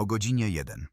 O godzinie 1.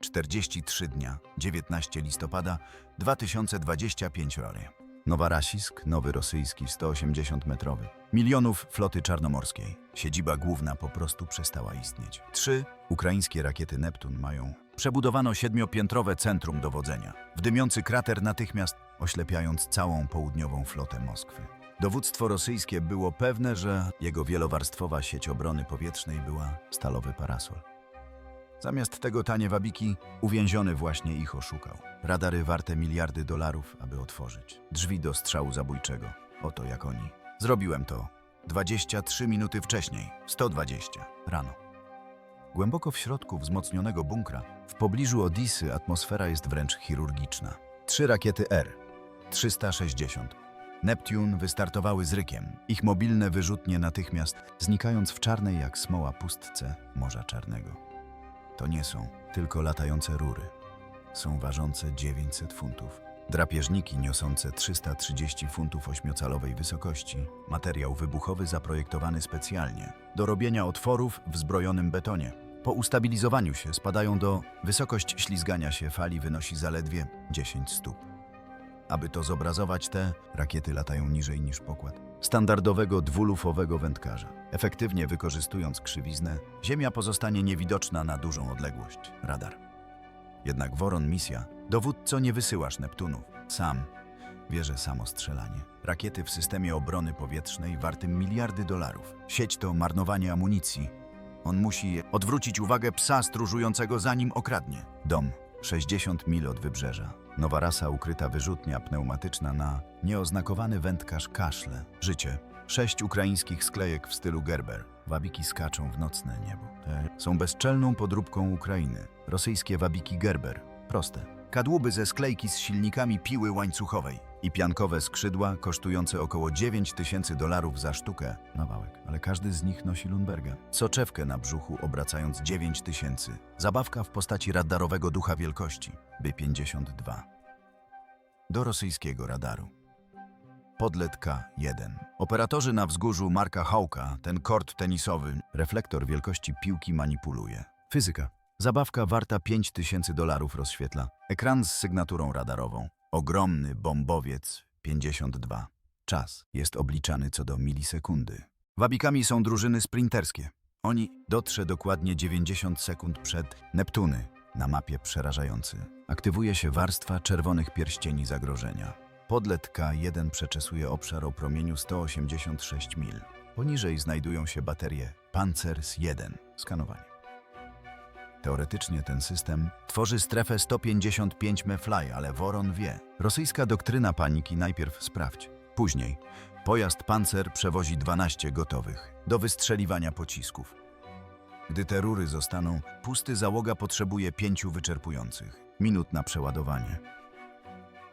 43 dnia, 19 listopada 2025 rory. Nowarasisk, nowy rosyjski 180-metrowy. Milionów floty czarnomorskiej. Siedziba główna po prostu przestała istnieć. Trzy ukraińskie rakiety Neptun mają przebudowano siedmiopiętrowe centrum dowodzenia. W dymiący krater natychmiast oślepiając całą południową flotę Moskwy. Dowództwo rosyjskie było pewne, że jego wielowarstwowa sieć obrony powietrznej była stalowy parasol. Zamiast tego tanie wabiki, uwięziony właśnie ich oszukał. Radary warte miliardy dolarów, aby otworzyć drzwi do strzału zabójczego. Oto jak oni. Zrobiłem to 23 minuty wcześniej, 120 rano. Głęboko w środku wzmocnionego bunkra, w pobliżu Odisy atmosfera jest wręcz chirurgiczna. Trzy rakiety R, 360. Neptune wystartowały z rykiem, ich mobilne wyrzutnie natychmiast znikając w czarnej jak smoła pustce Morza Czarnego. To nie są tylko latające rury. Są ważące 900 funtów. Drapieżniki niosące 330 funtów ośmiocalowej wysokości. Materiał wybuchowy zaprojektowany specjalnie do robienia otworów w zbrojonym betonie. Po ustabilizowaniu się spadają do... Wysokość ślizgania się fali wynosi zaledwie 10 stóp. Aby to zobrazować, te rakiety latają niżej niż pokład standardowego dwulufowego wędkarza. Efektywnie wykorzystując krzywiznę, Ziemia pozostanie niewidoczna na dużą odległość. Radar. Jednak Woron misja, dowódco nie wysyłasz Neptunów. Sam wierzę samostrzelanie. Rakiety w systemie obrony powietrznej wartym miliardy dolarów. Sieć to marnowanie amunicji. On musi odwrócić uwagę psa stróżującego zanim okradnie. Dom 60 mil od wybrzeża. Nowa rasa ukryta wyrzutnia pneumatyczna na nieoznakowany wędkarz kaszle. Życie. Sześć ukraińskich sklejek w stylu Gerber. Wabiki skaczą w nocne niebo. Są bezczelną podróbką Ukrainy. Rosyjskie wabiki Gerber. Proste. Kadłuby ze sklejki z silnikami piły łańcuchowej i piankowe skrzydła kosztujące około 9 tysięcy dolarów za sztukę na wałek. Ale każdy z nich nosi Lundberga. Soczewkę na brzuchu obracając 9 tysięcy. Zabawka w postaci radarowego ducha wielkości. B-52. Do rosyjskiego radaru. Podlet K1. Operatorzy na wzgórzu Marka Hałka, ten kort tenisowy, reflektor wielkości piłki manipuluje. Fizyka. Zabawka warta 5000 dolarów rozświetla. Ekran z sygnaturą radarową. Ogromny bombowiec 52. Czas jest obliczany co do milisekundy. Wabikami są drużyny sprinterskie. Oni dotrze dokładnie 90 sekund przed Neptuny. Na mapie przerażający. Aktywuje się warstwa czerwonych pierścieni zagrożenia. Podlet K1 przeczesuje obszar o promieniu 186 mil. Poniżej znajdują się baterie Pancers 1. Skanowanie. Teoretycznie ten system tworzy strefę 155 mefly, ale Woron wie. Rosyjska doktryna paniki najpierw sprawdź. Później pojazd Panzer przewozi 12 gotowych do wystrzeliwania pocisków. Gdy te rury zostaną, pusty załoga potrzebuje pięciu wyczerpujących minut na przeładowanie.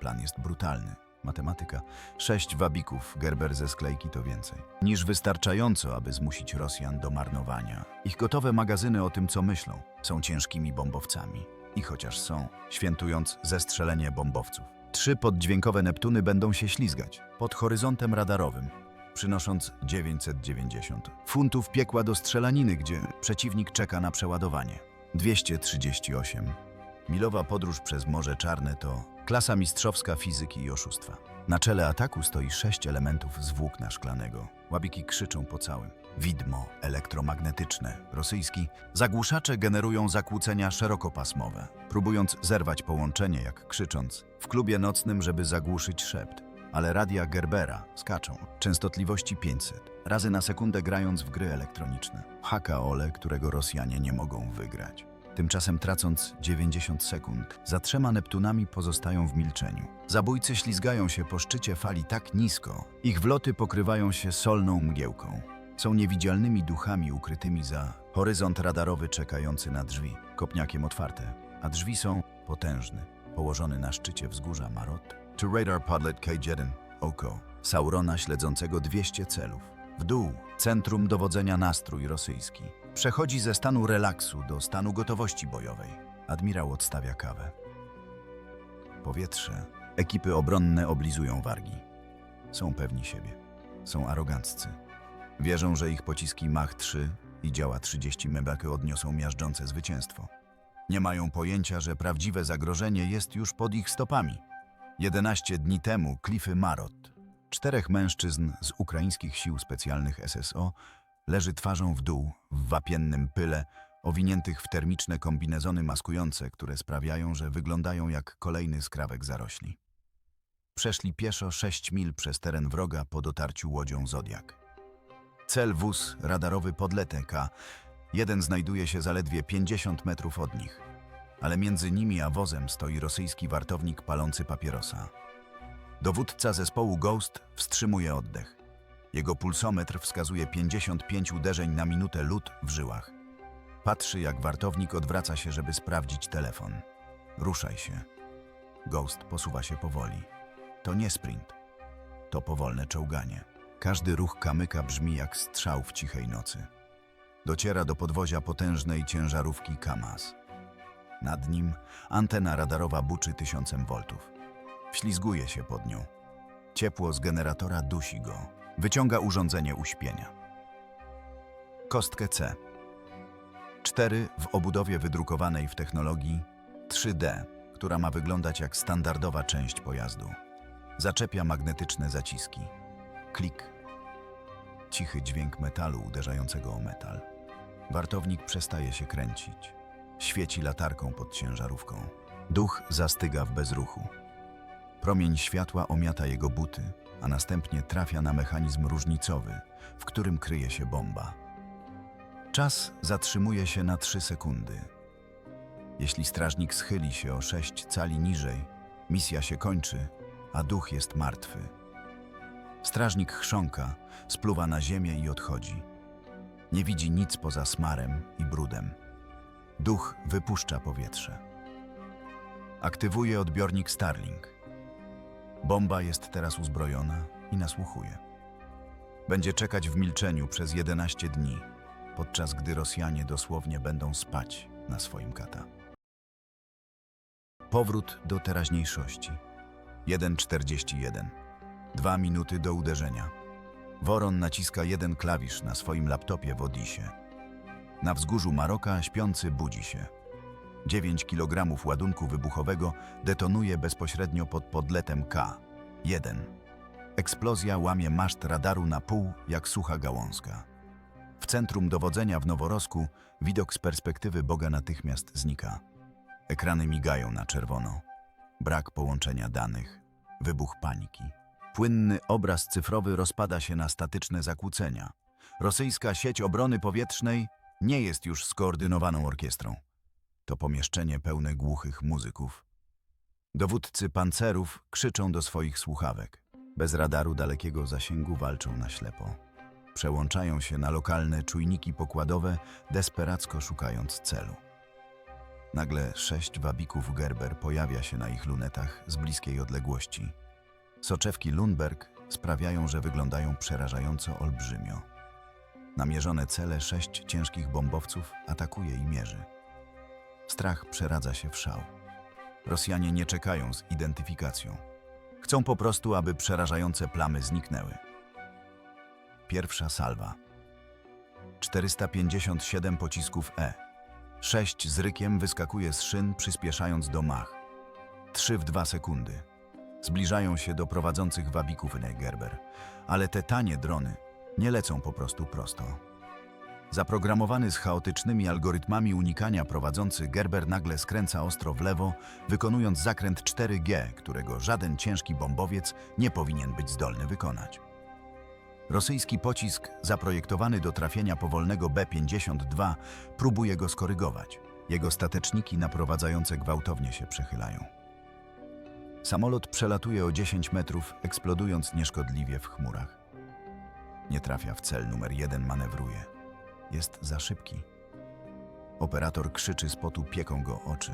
Plan jest brutalny. Matematyka. Sześć wabików Gerber ze sklejki to więcej. Niż wystarczająco, aby zmusić Rosjan do marnowania. Ich gotowe magazyny o tym, co myślą, są ciężkimi bombowcami. I chociaż są, świętując zestrzelenie bombowców. Trzy poddźwiękowe Neptuny będą się ślizgać pod horyzontem radarowym, przynosząc 990 funtów piekła do strzelaniny, gdzie przeciwnik czeka na przeładowanie. 238. Milowa podróż przez Morze Czarne to klasa mistrzowska fizyki i oszustwa. Na czele ataku stoi sześć elementów z włókna szklanego. Łabiki krzyczą po całym. Widmo elektromagnetyczne, rosyjski. Zagłuszacze generują zakłócenia szerokopasmowe, próbując zerwać połączenie, jak krzycząc, w klubie nocnym, żeby zagłuszyć szept. Ale radia Gerbera skaczą, częstotliwości 500, razy na sekundę grając w gry elektroniczne. Haka ole, którego Rosjanie nie mogą wygrać. Tymczasem tracąc 90 sekund, za trzema Neptunami pozostają w milczeniu. Zabójcy ślizgają się po szczycie fali tak nisko, ich wloty pokrywają się solną mgiełką. Są niewidzialnymi duchami ukrytymi za horyzont radarowy czekający na drzwi, kopniakiem otwarte, a drzwi są potężne, położony na szczycie wzgórza Marot. To radar podlet K1, oko, Saurona śledzącego 200 celów. W dół, centrum dowodzenia nastrój rosyjski. Przechodzi ze stanu relaksu do stanu gotowości bojowej. Admirał odstawia kawę. Powietrze. Ekipy obronne oblizują wargi. Są pewni siebie. Są aroganccy. Wierzą, że ich pociski Mach 3 i działa 30 mebaky odniosą miażdżące zwycięstwo. Nie mają pojęcia, że prawdziwe zagrożenie jest już pod ich stopami. 11 dni temu klify Marot. Czterech mężczyzn z ukraińskich sił specjalnych SSO leży twarzą w dół w wapiennym pyle, owiniętych w termiczne kombinezony maskujące, które sprawiają, że wyglądają jak kolejny skrawek zarośli. Przeszli pieszo 6 mil przez teren wroga po dotarciu łodzią Zodiak. Cel wóz radarowy Podlete K. Jeden znajduje się zaledwie 50 metrów od nich, ale między nimi a wozem stoi rosyjski wartownik palący papierosa. Dowódca zespołu Ghost wstrzymuje oddech. Jego pulsometr wskazuje 55 uderzeń na minutę lód w żyłach. Patrzy, jak wartownik odwraca się, żeby sprawdzić telefon. Ruszaj się. Ghost posuwa się powoli. To nie sprint. To powolne czołganie. Każdy ruch kamyka brzmi jak strzał w cichej nocy. Dociera do podwozia potężnej ciężarówki KAMAZ. Nad nim antena radarowa buczy tysiącem voltów. Wślizguje się pod nią. Ciepło z generatora dusi go. Wyciąga urządzenie uśpienia. Kostkę C. 4 w obudowie wydrukowanej w technologii 3D, która ma wyglądać jak standardowa część pojazdu. Zaczepia magnetyczne zaciski. Klik. Cichy dźwięk metalu uderzającego o metal. Wartownik przestaje się kręcić. Świeci latarką pod ciężarówką. Duch zastyga w bezruchu. Promień światła omiata jego buty, a następnie trafia na mechanizm różnicowy, w którym kryje się bomba. Czas zatrzymuje się na 3 sekundy. Jeśli strażnik schyli się o 6 cali niżej, misja się kończy, a duch jest martwy. Strażnik chrząka, spluwa na ziemię i odchodzi. Nie widzi nic poza smarem i brudem. Duch wypuszcza powietrze. Aktywuje odbiornik Starlink. Bomba jest teraz uzbrojona i nasłuchuje. Będzie czekać w milczeniu przez 11 dni, podczas gdy Rosjanie dosłownie będą spać na swoim kata. Powrót do teraźniejszości. 1.41. Dwa minuty do uderzenia. Woron naciska jeden klawisz na swoim laptopie w Odisie. Na wzgórzu Maroka śpiący budzi się. 9 kg ładunku wybuchowego detonuje bezpośrednio pod podletem K1. Eksplozja łamie maszt radaru na pół jak sucha gałązka. W centrum dowodzenia w Noworosku widok z perspektywy Boga natychmiast znika. Ekrany migają na czerwono. Brak połączenia danych. Wybuch paniki. Płynny obraz cyfrowy rozpada się na statyczne zakłócenia. Rosyjska sieć obrony powietrznej nie jest już skoordynowaną orkiestrą. To pomieszczenie pełne głuchych muzyków. Dowódcy pancerów krzyczą do swoich słuchawek. Bez radaru dalekiego zasięgu walczą na ślepo. Przełączają się na lokalne czujniki pokładowe, desperacko szukając celu. Nagle sześć wabików Gerber pojawia się na ich lunetach z bliskiej odległości. Soczewki Lundberg sprawiają, że wyglądają przerażająco olbrzymio. Namierzone cele sześć ciężkich bombowców atakuje i mierzy. Strach przeradza się w szał. Rosjanie nie czekają z identyfikacją. Chcą po prostu, aby przerażające plamy zniknęły. Pierwsza salwa. 457 pocisków E. Sześć z rykiem wyskakuje z szyn, przyspieszając do mach. Trzy w dwa sekundy. Zbliżają się do prowadzących wabików Gerber, ale te tanie drony nie lecą po prostu prosto. Zaprogramowany z chaotycznymi algorytmami unikania prowadzący Gerber nagle skręca ostro w lewo, wykonując zakręt 4G, którego żaden ciężki bombowiec nie powinien być zdolny wykonać. Rosyjski pocisk, zaprojektowany do trafienia powolnego B-52, próbuje go skorygować. Jego stateczniki naprowadzające gwałtownie się przechylają. Samolot przelatuje o 10 metrów, eksplodując nieszkodliwie w chmurach. Nie trafia w cel numer jeden, manewruje. Jest za szybki. Operator krzyczy z potu, pieką go oczy.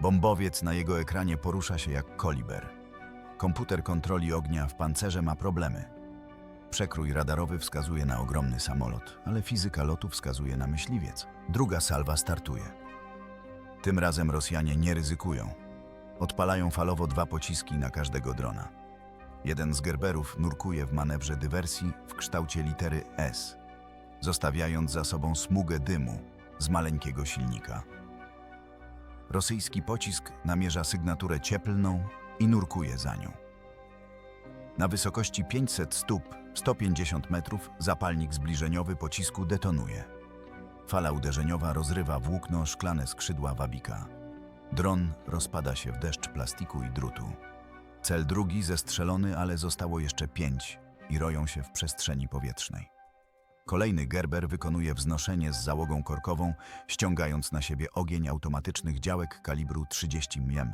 Bombowiec na jego ekranie porusza się jak koliber. Komputer kontroli ognia w pancerze ma problemy. Przekrój radarowy wskazuje na ogromny samolot, ale fizyka lotu wskazuje na myśliwiec. Druga salwa startuje. Tym razem Rosjanie nie ryzykują. Odpalają falowo dwa pociski na każdego drona. Jeden z Gerberów nurkuje w manewrze dywersji w kształcie litery S. zostawiając za sobą smugę dymu z maleńkiego silnika. Rosyjski pocisk namierza sygnaturę cieplną i nurkuje za nią. Na wysokości 500 stóp, 150 metrów, zapalnik zbliżeniowy pocisku detonuje. Fala uderzeniowa rozrywa włókno szklane skrzydła wabika. Dron rozpada się w deszcz plastiku i drutu. Cel drugi zestrzelony, ale zostało jeszcze pięć i roją się w przestrzeni powietrznej. Kolejny Gerber wykonuje wznoszenie z załogą korkową, ściągając na siebie ogień automatycznych działek kalibru 30 mm.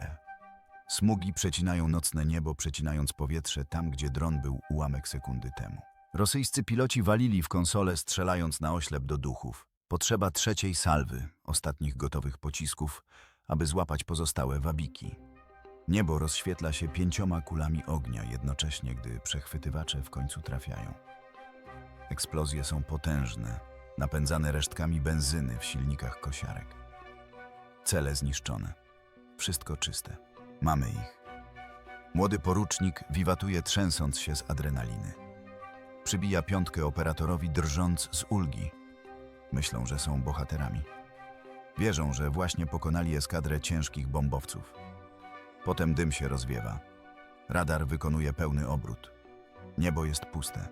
Smugi przecinają nocne niebo, przecinając powietrze tam, gdzie dron był ułamek sekundy temu. Rosyjscy piloci walili w konsolę, strzelając na oślep do duchów. Potrzeba trzeciej salwy, ostatnich gotowych pocisków, aby złapać pozostałe wabiki. Niebo rozświetla się pięcioma kulami ognia, jednocześnie gdy przechwytywacze w końcu trafiają. Eksplozje są potężne, napędzane resztkami benzyny w silnikach kosiarek. Cele zniszczone. Wszystko czyste. Mamy ich. Młody porucznik wiwatuje trzęsąc się z adrenaliny. Przybija piątkę operatorowi drżąc z ulgi. Myślą, że są bohaterami. Wierzą, że właśnie pokonali eskadrę ciężkich bombowców. Potem dym się rozwiewa. Radar wykonuje pełny obrót. Niebo jest puste,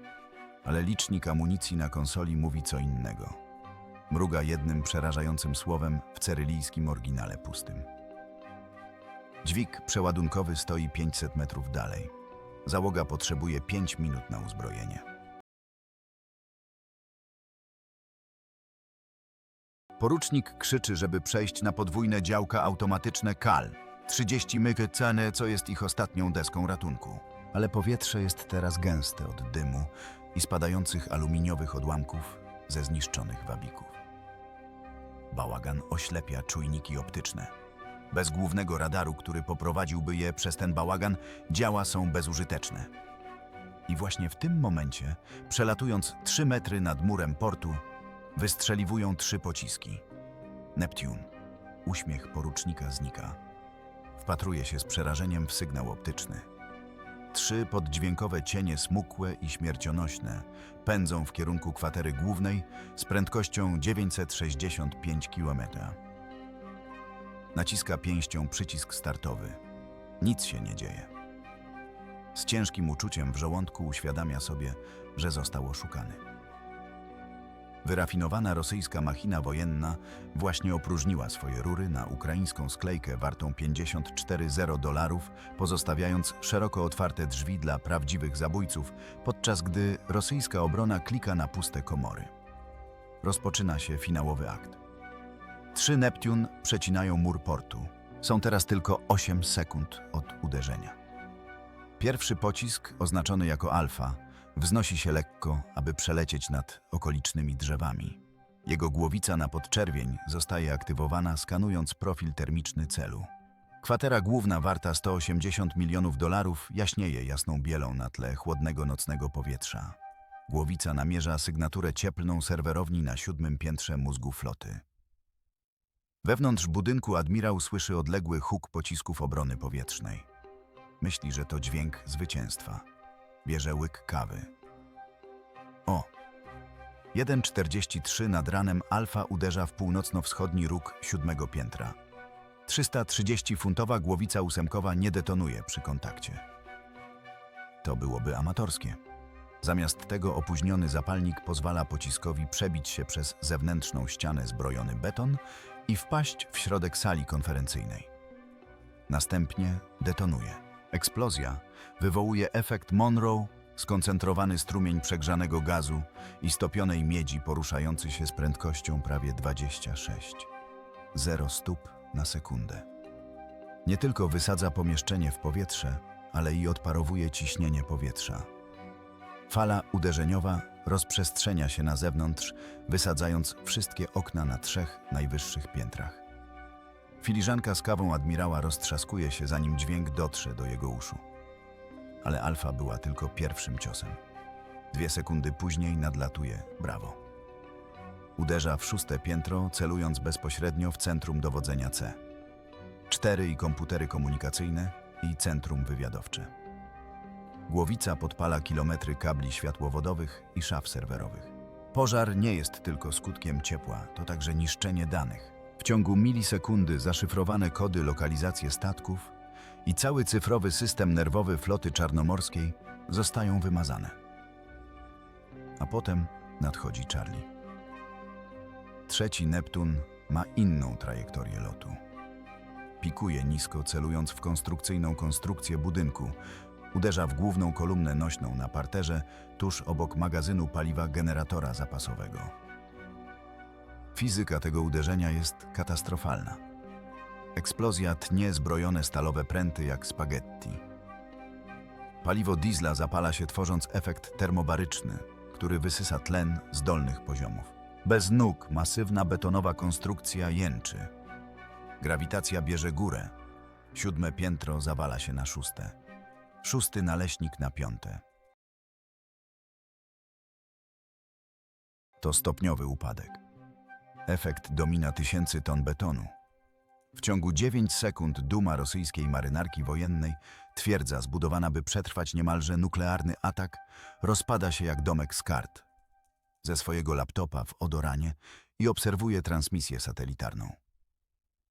ale licznik amunicji na konsoli mówi co innego. Mruga jednym przerażającym słowem w cyrylijskim oryginale pustym. Dźwig przeładunkowy stoi 500 metrów dalej. Załoga potrzebuje 5 minut na uzbrojenie. Porucznik krzyczy, żeby przejść na podwójne działka automatyczne KAL. 30 myk ceny, co jest ich ostatnią deską ratunku. Ale powietrze jest teraz gęste od dymu i spadających aluminiowych odłamków ze zniszczonych wabików. Bałagan oślepia czujniki optyczne. Bez głównego radaru, który poprowadziłby je przez ten bałagan, działa są bezużyteczne. I właśnie w tym momencie, przelatując 3 metry nad murem portu, wystrzeliwują trzy pociski. Neptune. Uśmiech porucznika znika. Wpatruje się z przerażeniem w sygnał optyczny. Trzy poddźwiękowe cienie smukłe i śmiercionośne pędzą w kierunku kwatery głównej z prędkością 965 km. Naciska pięścią przycisk startowy. Nic się nie dzieje. Z ciężkim uczuciem w żołądku uświadamia sobie, że został oszukany. Wyrafinowana rosyjska machina wojenna właśnie opróżniła swoje rury na ukraińską sklejkę wartą 54,0 dolarów, pozostawiając szeroko otwarte drzwi dla prawdziwych zabójców, podczas gdy rosyjska obrona klika na puste komory. Rozpoczyna się finałowy akt. Trzy Neptun przecinają mur portu. Są teraz tylko 8 sekund od uderzenia. Pierwszy pocisk, oznaczony jako alfa, wznosi się lekko, aby przelecieć nad okolicznymi drzewami. Jego głowica na podczerwień zostaje aktywowana, skanując profil termiczny celu. Kwatera główna warta 180 milionów dolarów jaśnieje jasną bielą na tle chłodnego nocnego powietrza. Głowica namierza sygnaturę cieplną serwerowni na siódmym piętrze mózgu floty. Wewnątrz budynku admirał słyszy odległy huk pocisków obrony powietrznej. Myśli, że to dźwięk zwycięstwa. Bierze łyk kawy. O! 1.43 nad ranem Alfa uderza w północno-wschodni róg siódmego piętra. 330-funtowa głowica ósemkowa nie detonuje przy kontakcie. To byłoby amatorskie. Zamiast tego opóźniony zapalnik pozwala pociskowi przebić się przez zewnętrzną ścianę zbrojony beton i wpaść w środek sali konferencyjnej. Następnie detonuje. Eksplozja wywołuje efekt Monroe, skoncentrowany strumień przegrzanego gazu i stopionej miedzi poruszający się z prędkością prawie 26. 0 stóp na sekundę. Nie tylko wysadza pomieszczenie w powietrze, ale i odparowuje ciśnienie powietrza. Fala uderzeniowa rozprzestrzenia się na zewnątrz, wysadzając wszystkie okna na trzech najwyższych piętrach. Filiżanka z kawą admirała roztrzaskuje się, zanim dźwięk dotrze do jego uszu. Ale Alfa była tylko pierwszym ciosem. Dwie sekundy później nadlatuje Brawo. Uderza w szóste piętro, celując bezpośrednio w centrum dowodzenia C. Cztery i komputery komunikacyjne i centrum wywiadowcze. Głowica podpala kilometry kabli światłowodowych i szaf serwerowych. Pożar nie jest tylko skutkiem ciepła, to także niszczenie danych. Ciągu milisekundy zaszyfrowane kody lokalizacje statków i cały cyfrowy system nerwowy floty czarnomorskiej zostają wymazane. A potem nadchodzi Charlie. Trzeci Neptun ma inną trajektorię lotu. Pikuje nisko, celując w konstrukcyjną konstrukcję budynku. Uderza w główną kolumnę nośną na parterze, tuż obok magazynu paliwa generatora zapasowego. Fizyka tego uderzenia jest katastrofalna. Eksplozja tnie zbrojone stalowe pręty jak spaghetti. Paliwo diesla zapala się tworząc efekt termobaryczny, który wysysa tlen z dolnych poziomów. Bez nóg masywna betonowa konstrukcja jęczy. Grawitacja bierze górę. Siódme piętro zawala się na szóste. Szósty naleśnik na piąte. To stopniowy upadek. Efekt domina tysięcy ton betonu. W ciągu 9 sekund duma rosyjskiej marynarki wojennej, twierdza zbudowana by przetrwać niemalże nuklearny atak, rozpada się jak domek z kart. Ze swojego laptopa w Odoranie i obserwuje transmisję satelitarną.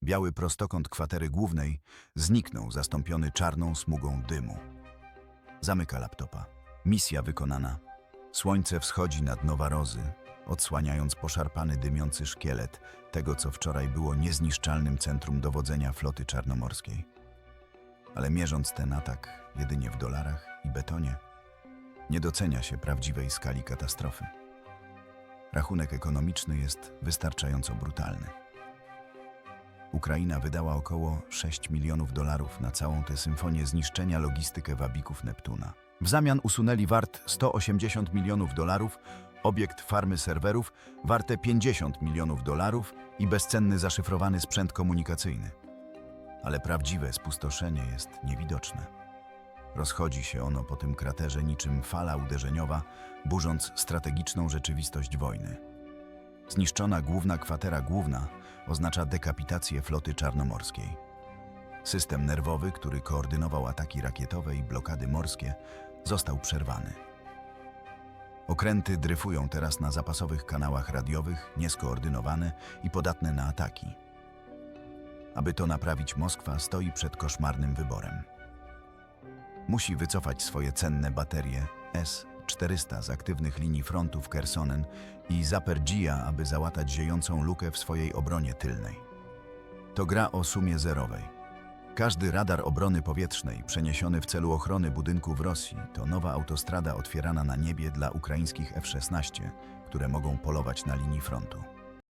Biały prostokąt kwatery głównej zniknął zastąpiony czarną smugą dymu. Zamyka laptopa. Misja wykonana. Słońce wschodzi nad Nowarozy, odsłaniając poszarpany dymiący szkielet tego, co wczoraj było niezniszczalnym centrum dowodzenia floty czarnomorskiej. Ale mierząc ten atak jedynie w dolarach i betonie, nie docenia się prawdziwej skali katastrofy. Rachunek ekonomiczny jest wystarczająco brutalny. Ukraina wydała około 6 milionów dolarów na całą tę symfonię zniszczenia logistykę wabików Neptuna. W zamian usunęli wart 180 milionów dolarów obiekt farmy serwerów warte 50 milionów dolarów i bezcenny zaszyfrowany sprzęt komunikacyjny. Ale prawdziwe spustoszenie jest niewidoczne. Rozchodzi się ono po tym kraterze niczym fala uderzeniowa, burząc strategiczną rzeczywistość wojny. Zniszczona główna kwatera główna oznacza dekapitację floty czarnomorskiej. System nerwowy, który koordynował ataki rakietowe i blokady morskie, został przerwany. Okręty dryfują teraz na zapasowych kanałach radiowych, nieskoordynowane i podatne na ataki. Aby to naprawić, Moskwa stoi przed koszmarnym wyborem. Musi wycofać swoje cenne baterie S-400 z aktywnych linii frontu w Kersonen i Zaperdzija, aby załatać ziejącą lukę w swojej obronie tylnej. To gra o sumie zerowej. Każdy radar obrony powietrznej przeniesiony w celu ochrony budynku w Rosji to nowa autostrada otwierana na niebie dla ukraińskich F-16, które mogą polować na linii frontu.